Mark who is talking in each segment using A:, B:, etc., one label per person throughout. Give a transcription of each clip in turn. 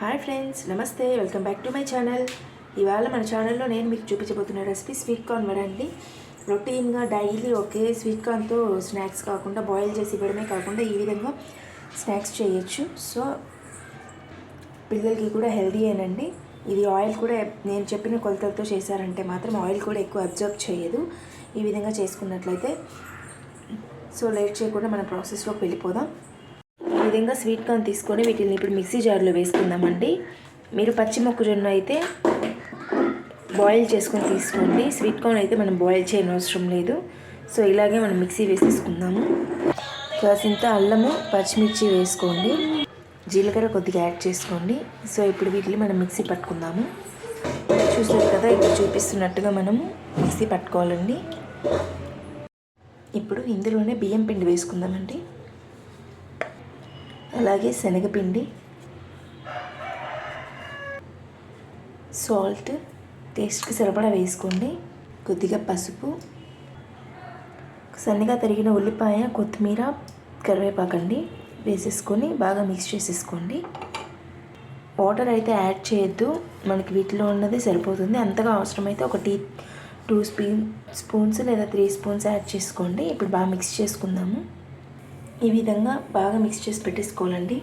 A: Hi friends నమస్తే welcome back to my channel ఇవాళ మన ఛానల్లో నేను మీకు చూపించబోతున్న రెసిపీ స్వీట్ కార్న్ వడండి రొటీన్గా డైలీ ఒకే స్వీట్ కార్న్తో స్నాక్స్ కాకుండా బాయిల్ చేసి ఇవ్వడమే కాకుండా ఈ విధంగా స్నాక్స్ చేయొచ్చు. సో పిల్లలకి కూడా హెల్దీ ఏనండి. ఇది ఆయిల్ కూడా నేను చెప్పిన కొలతలతో చేశారంటే మాత్రం ఆయిల్ కూడా ఎక్కువ అబ్జర్వ్ చేయదు. ఈ విధంగా చేసుకున్నట్లయితే. సో లేట్ చేయకుండా మన ప్రాసెస్లోకి వెళ్ళిపోదాం. విధంగా స్వీట్ కార్న్ తీసుకొని వీటిని ఇప్పుడు మిక్సీ జార్లో వేసుకుందామండి. మీరు పచ్చి మొక్కజొన్న అయితే బాయిల్ చేసుకొని తీసుకోండి. స్వీట్ కార్న్ అయితే మనం బాయిల్ చేయని అవసరం లేదు. సో ఇలాగే మనం మిక్సీ వేసేసుకుందాము. కాసింత అల్లము పచ్చిమిర్చి వేసుకోండి. జీలకర్ర కొద్దిగా యాడ్ చేసుకోండి. సో ఇప్పుడు వీటిని మనం మిక్సీ పట్టుకుందాము. చూసారు కదా ఇక్కడ చూపిస్తున్నట్టుగా మనము మిక్సీ పట్టుకోవాలండి. ఇప్పుడు ఇందులోనే బియ్యం పిండి వేసుకుందామండి. అలాగే శనగపిండి సాల్ట్ టేస్ట్కి సరిపడా వేసుకోండి. కొద్దిగా పసుపు సన్నగా తరిగిన ఉల్లిపాయ కొత్తిమీర కరివేపాకండి వేసేసుకొని బాగా మిక్స్ చేసేసుకోండి. వాటర్ అయితే యాడ్ చేయొద్దు. మనకి వీటిలో ఉన్నది సరిపోతుంది. అంతగా అవసరమైతే ఒక టీ టూ స్పూన్ స్పూన్స్ లేదా త్రీ స్పూన్స్ యాడ్ చేసుకోండి. ఇప్పుడు బాగా మిక్స్ చేసుకుందాము. ఈ విధంగా బాగా మిక్స్ చేసి పెట్టేసుకోవాలండి.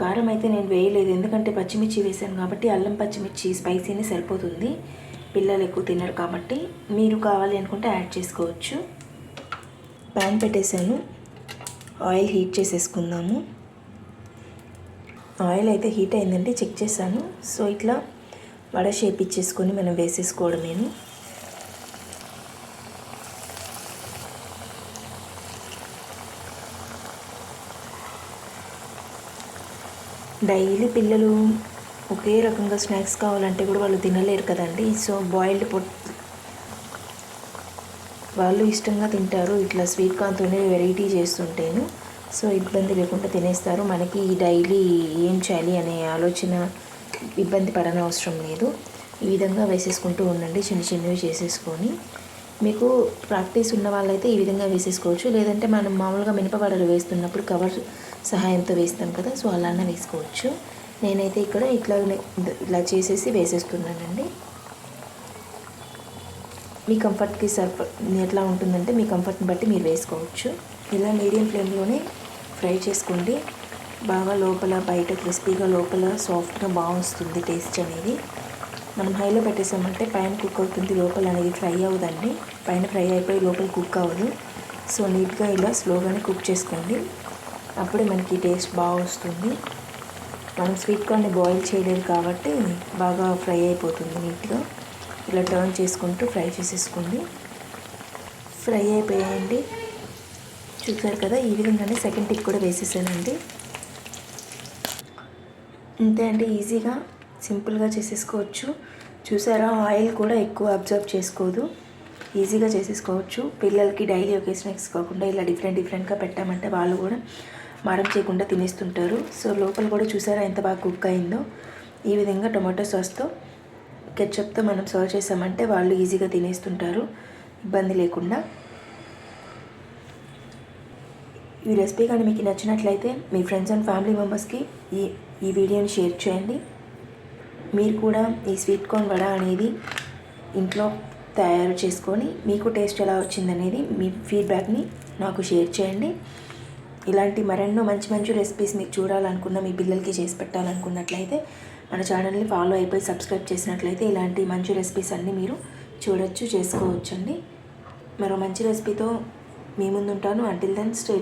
A: కారం అయితే నేను వేయలేదు. ఎందుకంటే పచ్చిమిర్చి వేసాను కాబట్టి అల్లం పచ్చిమిర్చి స్పైసీని సరిపోతుంది. పిల్లలు ఎక్కువ తినరు కాబట్టి మీరు కావాలి అనుకుంటే యాడ్ చేసుకోవచ్చు. ప్యాన్ పెట్టేశాను. ఆయిల్ హీట్ చేసేసుకుందాము. ఆయిల్ అయితే హీట్ అయిందండి చెక్ చేశాను. సో ఇట్లా వడ షేప్ ఇచ్చేసుకొని మనం వేసేసుకోవడమేను. డైలీ పిల్లలు ఒకే రకంగా స్నాక్స్ కావాలంటే కూడా వాళ్ళు తినలేరు కదండి. సో బాయిల్డ్ పొట్ వాళ్ళు ఇష్టంగా తింటారు. ఇట్లా స్వీట్ కార్న్తోనే వెరైటీ చేస్తుంటేను. సో ఇబ్బంది లేకుండా తినేస్తారు. మనకి డైలీ ఏం చేయాలి అనే ఆలోచన ఇబ్బంది పడన అవసరం లేదు. ఈ విధంగా వేసేసుకుంటూ ఉండండి. చిన్న చిన్నవి చేసేసుకొని మీకు ప్రాక్టీస్ ఉన్న వాళ్ళైతే ఈ విధంగా వేసేసుకోవచ్చు. లేదంటే మనం మామూలుగా మినపగడలు వేస్తున్నప్పుడు కవర్ సహాయంతో వేస్తాం కదా సో అలానే వేసుకోవచ్చు. నేనైతే ఇక్కడ ఇట్లా ఇలా చేసేసి వేసేస్తున్నానండి. మీ కంఫర్ట్కి సరిప ఎట్లా ఉంటుందంటే మీ కంఫర్ట్ని బట్టి మీరు వేసుకోవచ్చు. ఇలా మీడియం ఫ్లేమ్లోనే ఫ్రై చేసుకోండి. బాగా లోపల బయట క్రిస్పీగా లోపల సాఫ్ట్గా బాగుంటుంది టేస్ట్ అనేది. మనం హైలో పెట్టేసామంటే పైన కుక్ అవుతుంది లోపల అనేది ఫ్రై అవ్వదండి. పైన ఫ్రై అయిపోయి లోపల కుక్ అవ్వదు. సో నీట్గా ఇలా స్లోగానే కుక్ చేసుకోండి. అప్పుడే మనకి టేస్ట్ బాగా వస్తుంది. మనం స్వీట్ కార్న్ని బాయిల్ చేయలేదు కాబట్టి బాగా ఫ్రై అయిపోతుంది నీట్గా. ఇలా టర్న్ చేసుకుంటూ ఫ్రై చేసేసుకోండి. ఫ్రై అయిపోయాయండి చూసారు కదా ఈ విధంగానే సెకండ్ టిక్ కూడా వేసేసానండి. అంతే అండి ఈజీగా సింపుల్గా చేసేసుకోవచ్చు. చూసారా ఆయిల్ కూడా ఎక్కువ అబ్జర్వ్ చేసుకోదు. ఈజీగా చేసేసుకోవచ్చు. పిల్లలకి డైలీ ఒకే స్నాక్స్ కాకుండా ఇలా డిఫరెంట్ డిఫరెంట్గా పెట్టామంటే వాళ్ళు కూడా మాడం చేయకుండా తినేస్తుంటారు. సో లోపల కూడా చూసారా ఎంత బాగా కుక్ అయిందో? ఈ విధంగా టొమాటో సాస్తో కెచ్చప్తో మనం సర్వ్ చేసామంటే వాళ్ళు ఈజీగా తినేస్తుంటారు. ఇబ్బంది లేకుండా. ఈ రెసిపీ కానీ మీకు నచ్చినట్లయితే మీ ఫ్రెండ్స్ అండ్ ఫ్యామిలీ మెంబర్స్కి ఈ ఈ వీడియోని షేర్ చేయండి. మీరు కూడా ఈ స్వీట్ కార్న్ వడ అనేది ఇంట్లో తయారు చేసుకొని మీకు టేస్ట్ ఎలా వచ్చిందనేది మీ ఫీడ్బ్యాక్ని నాకు షేర్ చేయండి. ఇలాంటి మరెన్నో మంచి మంచి రెసిపీస్ మీకు చూడాలనుకున్న మీ పిల్లలకి చేసి పెట్టాలనుకున్నట్లయితే మన ఛానల్ని ఫాలో అయిపోయి సబ్స్క్రైబ్ చేసినట్లయితే ఇలాంటి మంచి రెసిపీస్ అన్నీ మీరు చూడొచ్చు చేసుకోవచ్చండి. మరో మంచి రెసిపీతో మీ ముందు ఉంటాను అంటిల్ దెన్ స్టే